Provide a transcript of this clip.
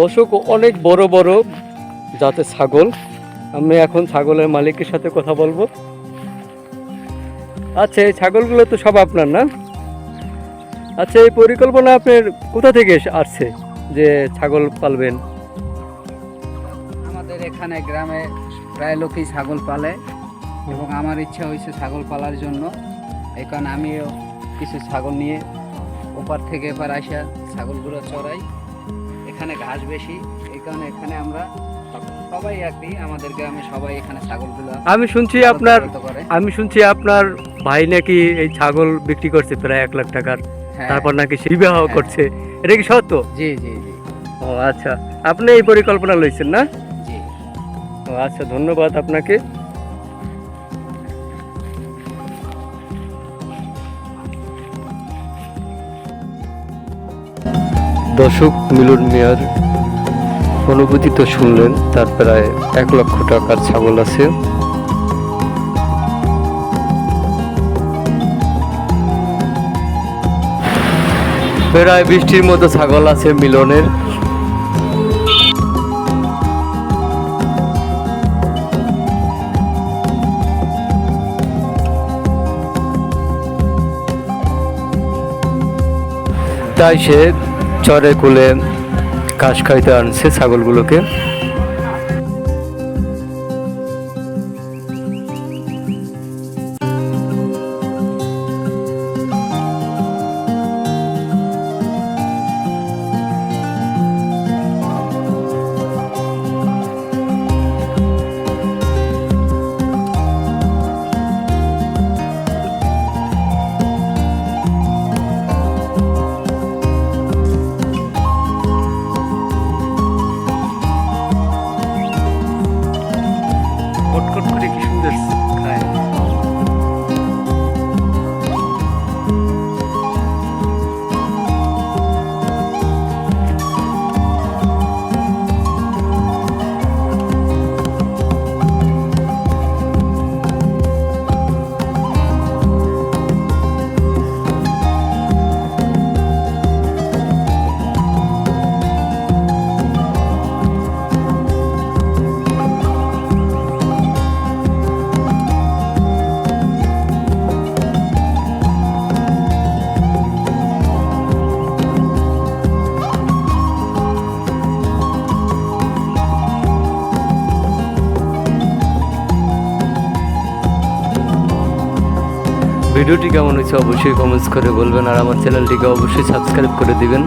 দর্শক, অনেক বড় বড় জাতের ছাগল। আমি এখন ছাগলের মালিকের সাথে কথা বলব। আচ্ছা এই ছাগলগুলো তো সব আপনার না? আচ্ছা এই পরিকল্পনা আপনার কোথা থেকে আসছে যে ছাগল পালবেন? আমাদের এখানে গ্রামে প্রায় লোকই ছাগল পালে এবং আমার ইচ্ছা হয়েছে ছাগল পালার জন্য। কারণে আমিও কিছু ছাগল নিয়ে ওপার থেকে এপার আসা ছাগলগুলো চড়াই। এখানে ঘাস বেশি এই কারণে এখানে আমরা সবাই কি আমাদের গ্রামে সবাই এখানে ছাগলগুলো আমি শুনছি আপনার আমি শুনছি আপনার ভাই নাকি এই ছাগল বিক্রি করছে প্রায় এক লাখ টাকার হ্যাঁ, তারপর নাকি বিবাহ করছে। এটা কি সত্য? জি জি জি। ও আচ্ছা। আপনি এই পরিকল্পনা লইছেন না? জি। ও আচ্ছা ধন্যবাদ আপনাকে। দর্শক মিলন মিয়ার অনুভূতি তো শুনলেন, তার প্রায় এক লক্ষ টাকার ছাগল আছে। প্রায় বৃষ্টির মতো ছাগল আছে মিলনের। তাই সে চরে কোলে ঘাস খাইতে আনছে ছাগলগুলোকে। ভিডিওটি কেমন হয়েছে অবশ্যই কমেন্টস করে বলবেন আর আমার চ্যানেলটিকে অবশ্যই সাবস্ক্রাইব করে দিবেন।